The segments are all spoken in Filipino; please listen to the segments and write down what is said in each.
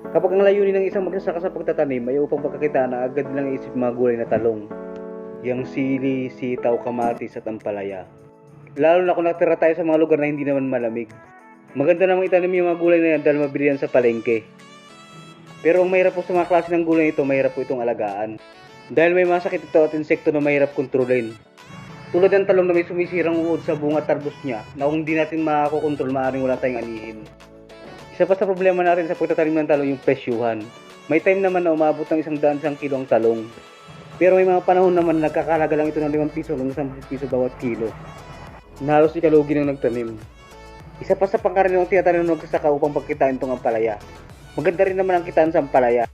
Kapag ang layunin ng isang magsasaka sa pagtatanim ay upang pagkakitaan na agad nilang isip mga gulay na talong, yang sili, sitaw, kamatis at ampalaya. Lalo na kung natira tayo sa mga lugar na hindi naman malamig. Maganda namang itanim yung mga gulay na yan dahil mabili yan sa palengke. Pero ang mahirap po sa mga klase ng gulay ito, mahirap po itong alagaan. Dahil may mga sakit ito at insekto na mahirap kontrolin. Tulad ng talong na may sumisirang uod sa bunga at tarbos niya na kung hindi natin makakokontrol, maaaring wala tayong anihin. Isa pa sa problema natin sa pagtatanim ng talong yung presyuhan. May time naman na umabot ng isang daan isang kilo ang talong. Pero may mga panahon naman na nagkakalaga lang ito ng 5 piso hanggang 10 piso bawat kilo. Na halos ikalugi ng nagtanim. Isa pa sa pangkaraniwang tinatanim ng magsasaka upang pagkitain itong ampalaya. Maganda rin naman ang kitaan sa ampalaya.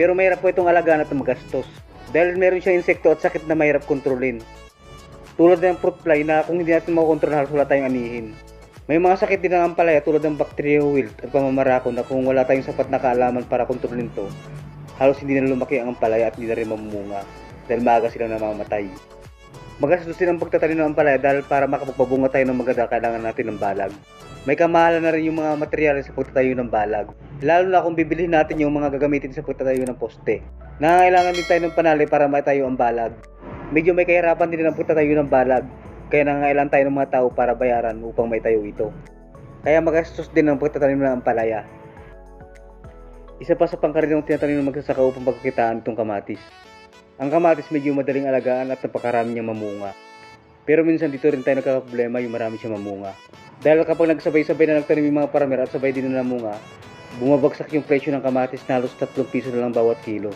Pero mahirap po itong alagaan at magastos. Dahil meron siyang insekto at sakit na mahirap kontrolin. Tulad ng fruit fly na kung hindi natin makokontrol halos wala tayong anihin. May mga sakit din ng ampalaya tulad ng bacteria wilt at pamamarako na kung wala tayong sapat na kaalaman para kontrolin to, halos hindi na lumaki ang ampalaya at hindi na rin mamumunga dahil maaga silang namamatay. Magastos din ang pagtatanim ng ampalaya dahil para makapagpabunga tayo ng maganda kailangan natin ng balag. May kamahalan na rin yung mga materyales sa pagtatayo ng balag. Lalo na kung bibilihin natin yung mga gagamitin sa pagtatayo ng poste. Nangangailangan din tayo ng panali para matayo ang balag. Medyo may kahirapan din ang pagtatayo ng balag. Kaya nangangailangan tayo ng mga tao para bayaran upang may tayo ito. Kaya magastos din ang pagtatanim ng ampalaya. Isa pa sa pangkaraniwang tinatanim ng magsasaka upang pagkakitaan itong kamatis. Ang kamatis medyo madaling alagaan at napakarami niyang mamunga. Pero minsan dito rin tayo nagkakaproblema yung marami siyang mamunga. Dahil kapag nagsabay-sabay na nagtanim yung mga paramer at sabay din na namunga, bumabagsak yung presyo ng kamatis na halos 3 piso na lang bawat kilo.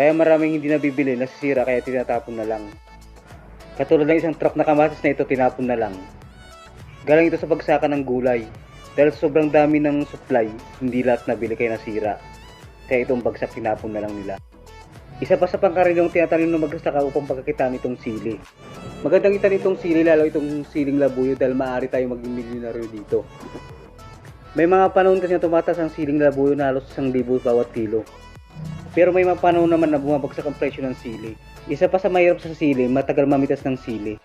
Kaya maraming hindi nabibili, nasisira kaya tinatapon na lang. Katulad ng isang truck na kamatis na ito, tinapon na lang. Galing ito sa bagsakan ng gulay. Dahil sobrang dami ng supply, hindi lahat nabili kaya nasira. Kaya itong bagsak tinapon na lang nila. Isa pa sa pangkaraniwang tinatanim ng magsasaka upang pagkakitaan itong sili. Magandang itanim itong sili, lalo itong siling labuyo dahil maaari tayo maging milyonaryo dito. May mga panahon kasi na tumataas ang siling labuyo na halos 1,000 bawat kilo. Pero may mga panahon naman na bumabagsak ang presyo ng sili. Isa pa sa mahirap sa sili, matagal mamitas ng sili.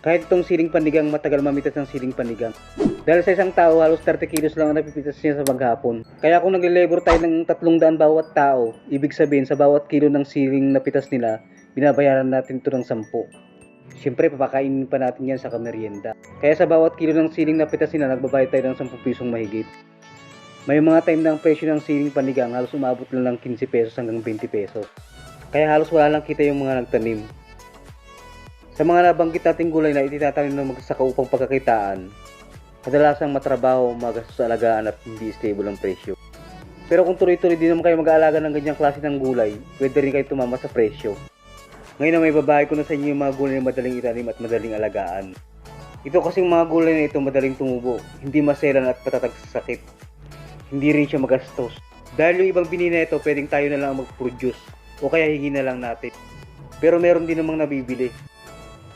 Kahit itong siling panigang, matagal mamitas ng siling panigang. Dahil sa isang tao, halos 30 kilos lang ang napipitas niya sa maghapon. Kaya kung nagle-labor tayo ng 300 bawat tao, ibig sabihin sa bawat kilo ng siling napitas nila, binabayaran natin ito ng 10. Siyempre, papakainin pa natin yan sa kamerienda. Kaya sa bawat kilo ng siling napitas nila, nagbabayad tayo ng 10 pisong mahigit. May mga time na ang presyo ng siling panigang halos umabot lang ng 15 pesos hanggang 20 pesos. Kaya halos wala lang kita yung mga nagtanim. Sa mga nabanggit nating gulay na itinatanim ng magsasaka upang pagkakitaan, kadalasang matrabaho, magastos alagaan at hindi stable ang presyo. Pero kung tuloy-tuloy din naman kayo mag-aalaga ng ganyang klase ng gulay, pwede rin kayo tumama sa presyo. Ngayon na may babae ko na sa inyo yung mga gulay na madaling itanim at madaling alagaan. Ito kasing mga gulay na ito madaling tumubo, hindi maselan at patatag sa sakit. Hindi rin siya magastos. Dahil yung ibang binina ito, pwedeng tayo na lang mag-produce o kaya hingin na lang natin. Pero meron din namang nabibili.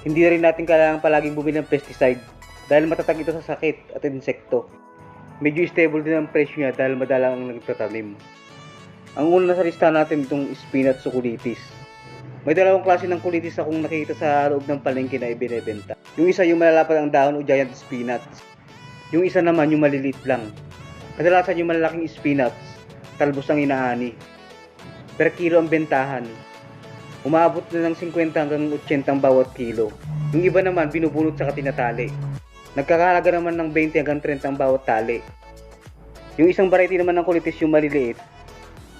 Hindi na rin natin kailangan palaging bumili ng pesticide dahil matatag ito sa sakit at insekto. Medyo stable din ang presyo niya dahil madalang ang nagtatanim. Ang una sa listahan natin itong spinach sukulitis. May dalawang klase ng kulitis akong nakikita sa loob ng palengke na ibinebenta. Yung isa yung malalapad ang dahon o giant spinach. Yung isa naman yung maliliit lang. Kadalasan yung malalaking spinach, talbos ang inaani. Per kilo ang bentahan. Umabot na ng 50 hanggang 80 ang bawat kilo. Yung iba naman binubunot sa tinatali. Nagkakalaga naman ng 20 hanggang 30 ang bawat tali. Yung isang variety naman ng kulitis yung maliliit.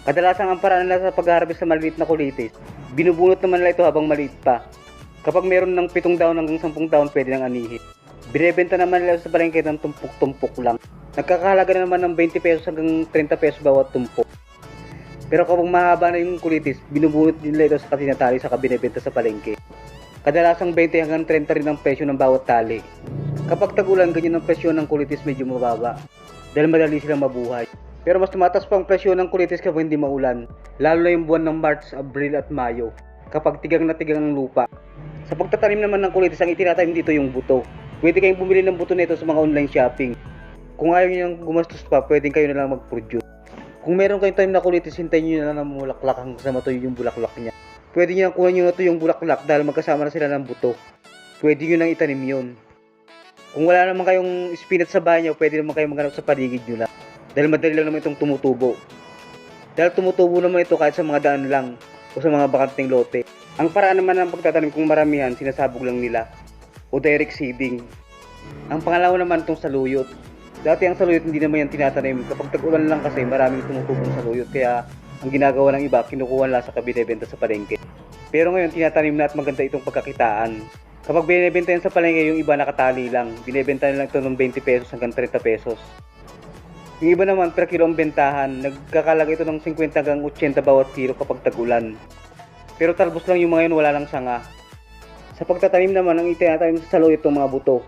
Kadalasan ang paraan nila sa pag-harvest sa maliliit na kulitis, binubunot naman nila ito habang maliit pa. Kapag meron ng 7 taon hanggang 10 taon, pwede nang anihin. Binebenta naman nila sa palengke ng tumpok-tumpok lang. Nagkakahalaga na naman ng 20 pesos hanggang 30 pesos bawat tumpok. Pero kapag mahaba na yung kulitis, binubunot nila ito sa katinatali sa kabinebenta sa palengke. Kadalasang 20 hanggang 30 rin ang presyo ng bawat tali. Kapag tagulan, ganyan ang presyo ng kulitis medyo mababa. Dahil madali silang mabuhay. Pero mas tumataas pa ang presyo ng kulitis kapag hindi maulan. Lalo na yung buwan ng March, Abril at Mayo. Kapag tigang na tigang ang lupa. Sa pagtatanim naman ng kulitis, ang itinatanim dito yung buto. Pwede kayong bumili ng buto nito sa mga online shopping. Kung ayaw nyo gumastos pa, pwedeng kayo na lang mag-produce. Kung meron kayong time na kulitis, hintayin nyo na lang ng bulaklak hanggang sa matuyo yung bulaklak niya. Pwede nyo nang kuha nyo na to yung bulaklak dahil magkasama na sila ng buto. Pwede nyo nang itanim yun. Kung wala naman kayong spinach sa bahay nyo, pwede naman kayong maghanap sa paligid nyo lang. Dahil madali lang naman itong tumutubo. Dahil tumutubo naman ito kahit sa mga daan lang o sa mga bakanting lote. Ang paraan naman ng pagtatanim kung maramihan, sinasabog lang nila o direct seeding. Ang pangalawa naman itong saluyot. Dati ang saluyot hindi naman yan tinatanim. Kapag tag-ulan lang kasi maraming tumutubong saluyot kaya ang ginagawa ng iba, kinukuha nila sa kabinebenta sa palengke. Pero ngayon tinatanim na at maganda itong pagkakitaan. Kapag binibenta yan sa palengke, yung iba nakatali lang. Binibenta nila ito ng 20 pesos hanggang 30 pesos. Yung iba naman per kilo ang bentahan, nagkakalaga ito ng 50 hanggang 80 bawat kilo kapag tag-ulan. Pero talbos lang yung mga yun, wala lang sanga. Sa pagtatanim naman, ang itinatanim sa saluyot itong mga buto.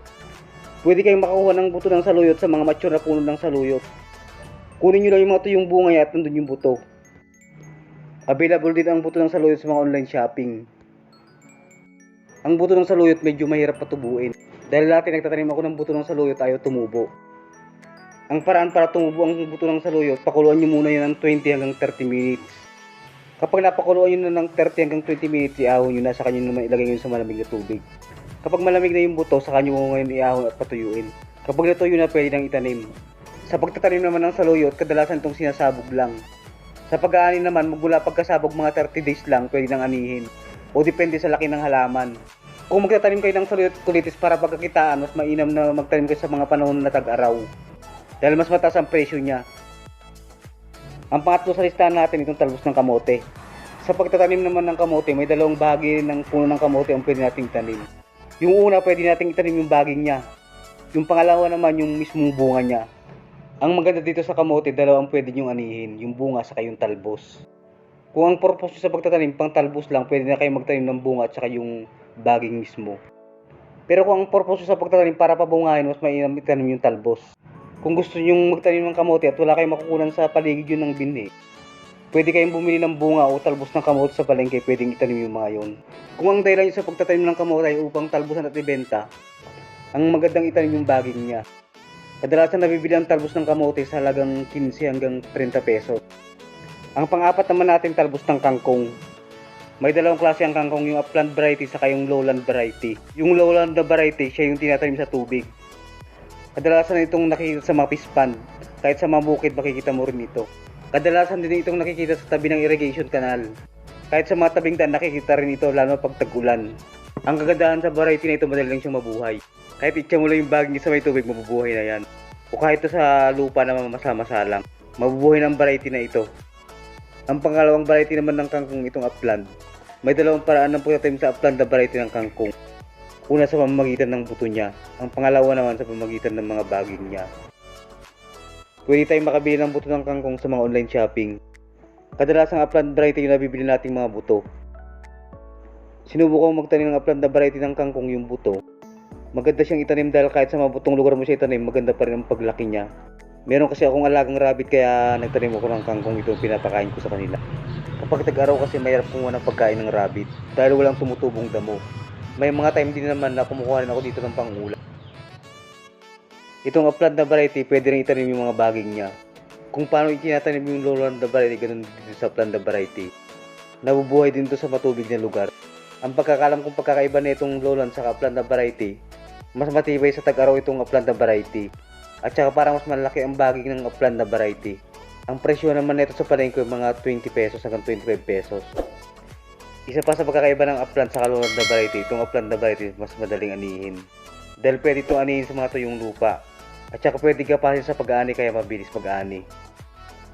Pwede kayong makakuha ng buto ng saluyot sa mga mature na puno ng saluyot. Kunin nyo lang yung mga tuyong bunga at nandun yung buto. Available din ang buto ng saluyot sa mga online shopping. Ang buto ng saluyot medyo mahirap patubuin. Dahil dati nagtatanim ako ng buto ng saluyot ayaw tumubo. Ang paraan para tumubo ang buto ng saluyot, pakuluan nyo muna yan ng 20 hanggang 30 minutes. Kapag napakuluan nyo na ng 30 hanggang 20 minutes, iahon nyo na sa kanya naman ilagay nyo sa malamig na tubig. Kapag malamig na yung buto, saka nyo ngayon iahon at patuyuin. Kapag natuyo na, pwede nang itanim. Sa pagtatanim naman ng saluyot, kadalasan itong sinasabog lang. Sa pag-aani naman, magmula pagkasabog mga 30 days lang, pwede nang anihin. O depende sa laki ng halaman. Kung magtatanim kayo ng saluyot kulitis para pagkakitaan, mas mainam na magtanim kayo sa mga panahon na tag-araw. Dahil mas mataas ang presyo niya. Ang pangatlo sa listahan natin itong talbos ng kamote. Sa pagtatanim naman ng kamote, may dalawang bahagi ng puno ng kamote ang pwede nating tanim. Yung una, pwede nating itanim yung baging niya. Yung pangalawa naman, yung mismong bunga niya. Ang maganda dito sa kamote, dalawang pwede niyong anihin, yung bunga sa yung talbos. Kung ang purpose sa pagtatanim, pang talbos lang, pwede na kayo magtanim ng bunga at saka yung baging mismo. Pero kung ang purpose sa pagtatanim para pabungahin, mas mainam itanim yung talbos. Kung gusto niyo magtanim ng kamote at wala kayong makukunan sa paligid yun ng binhi, pwede kayong bumili ng bunga o talbos ng kamote sa palengke, pwedeng itanim yung mga yon. Kung ang dahilan niyo sa pagtatanim ng kamote ay upang talbusan at ibenta, ang magandang itanim yung baging niya. Kadalasan nabibili ang talbos ng kamote sa halagang 15 hanggang 30 pesos. Ang pang-apat naman natin talbos ng kangkong. May dalawang klase ang kangkong, yung upland variety saka yung lowland variety. Yung lowland na variety, siya yung tinatanim sa tubig. Kadalasan itong nakikita sa mga pispan. Kahit sa mga bukid, makikita mo rin ito. Kadalasan din itong nakikita sa tabi ng irrigation canal. Kahit sa mga tabing daan, nakikita rin ito lalo pag tag-ulan. Ang kagandahan sa variety na ito, madali lang siyang mabuhay. Kahit itcha mo lang yung baging sa may tubig, mabubuhay na yan. O kahit ito sa lupa na mamasa-masa lang, mabubuhay ng variety na ito. Ang pangalawang variety naman ng kangkong itong upland. May dalawang paraan ng pagtatanim sa upland na variety ng kangkong. Una sa pamamagitan ng buto niya, ang pangalawa naman sa pamamagitan ng mga baging niya. Pwede tayong makabili ng buto ng kangkong sa mga online shopping. Kadalasang upland variety yung nabibili nating mga buto. Sinubukan ko magtanim ng upland na variety ng kangkong yung buto. Maganda siyang itanim dahil kahit sa mabutong lugar mo siya itanim, maganda pa rin ang paglaki niya. Meron kasi akong alagang rabbit kaya nagtanim ako ng kangkong itong pinapakain ko sa kanila. Kapag tag-araw kasi mayroon kumuha ng pagkain ng rabbit dahil walang tumutubong damo. May mga time din naman na kumukuha rin ako dito ng pangulam. Itong upland na variety, pwede rin itanim yung mga baging niya. Kung paano itinatanim yung lowland na variety, ganun din sa upland na variety. Nabubuhay din to sa matubig na lugar. Ang pagkakalam kong pagkakaiba na itong lowland sa upland na variety, mas matibay sa tag-araw itong upland na variety. At saka parang mas malaki ang baging ng upland na variety. Ang presyo naman nito sa palengke mga 20 pesos hanggang 25 pesos. Isa pa sa pagkakaiba ng upland sa kalunod na variety, itong upland na variety mas madaling anihin. Dahil pwede itong anihin sa mga tuyong lupa. At saka pwede kapasin sa pag-aani kaya mabilis mag-aani.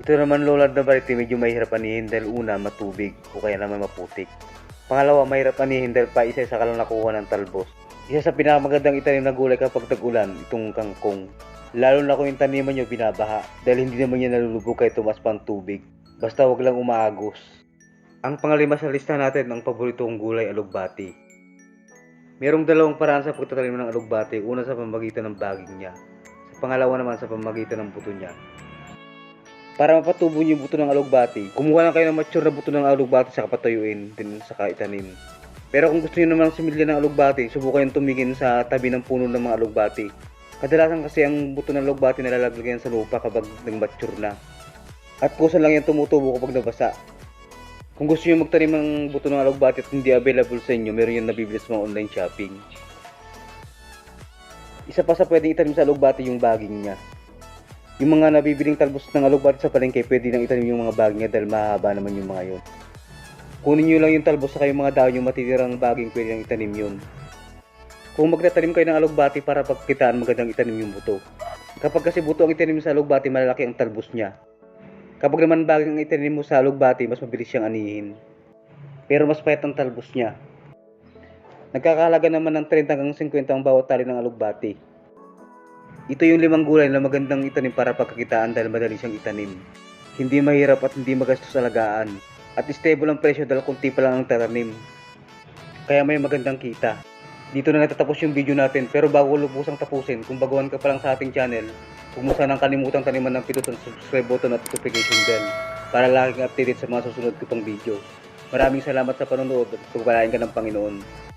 Ito naman lowland na variety medyo mahirap anihin dahil una matubig o kaya naman maputik. Pangalawa mahirap anihin dahil pa isa sa kalang nakuha ng talbos. Isa sa pinakamagandang itanim na gulay kapag tag-ulan, itong kangkong. Lalo na kung yung taniman nyo binabaha dahil hindi naman yan nalulubog kahit tumas pang tubig. Basta wag lang umaagos. Ang pangalima sa lista natin ang paborito kong gulay alugbati. Merong dalawang paraan sa pagtatanim ng alugbati. Una sa pamagitan ng baging niya. Pangalawa naman sa pamagitan ng buto niya. Para mapatubo niyo yung buto ng alugbati, kumuha lang kayo ng mature na buto ng alugbati sa patuyuin, din sa itanim. Pero kung gusto niyo naman similya ng alugbati, subukan yung tumingin sa tabi ng puno ng mga alugbati. Kadalasan kasi ang buto ng alugbati nalalaglag yan sa lupa kapag nag-mature na. At kusa lang yan tumutubo kapag nabasa. Kung gusto niyo magtanim ng buto ng alugbati at hindi available sa inyo, meron yan nabibili sa mga online shopping. Isa pa sa pwedeng itanim sa alugbati yung baging niya. Yung mga nabibiling talbos ng alugbati sa palengke, pwede nang itanim yung mga baging dahil mahaba naman yung mga yun. Kunin nyo lang yung talbos sa yung mga dahon yung matitirang baging pwede nang itanim yun. Kung magtatanim kayo ng alugbati para pagkitaan magandang itanim yung buto. Kapag kasi buto ang itanim sa alugbati, malalaki ang talbos niya. Kapag naman baging ang itanim mo sa alugbati, mas mabilis siyang anihin. Pero mas payat ang talbos niya. Nagkakahalaga naman ng 30 hanggang 50 ang bawat tali ng alugbati. Ito yung limang gulay na magandang itanim para pagkakitaan dahil madali siyang itanim. Hindi mahirap at hindi magastos alagaan. At stable ang presyo dahil kunti pa lang ang tatanim. Kaya may magandang kita. Dito na natatapos yung video natin pero bago lubusang tapusin, kung baguhan ka pa lang sa ating channel, huwag mo sanang taniman ng pitutan subscribe button at notification bell para laging updated sa mga susunod ko pang video. Maraming salamat sa panonood at pagpalain ka ng Panginoon.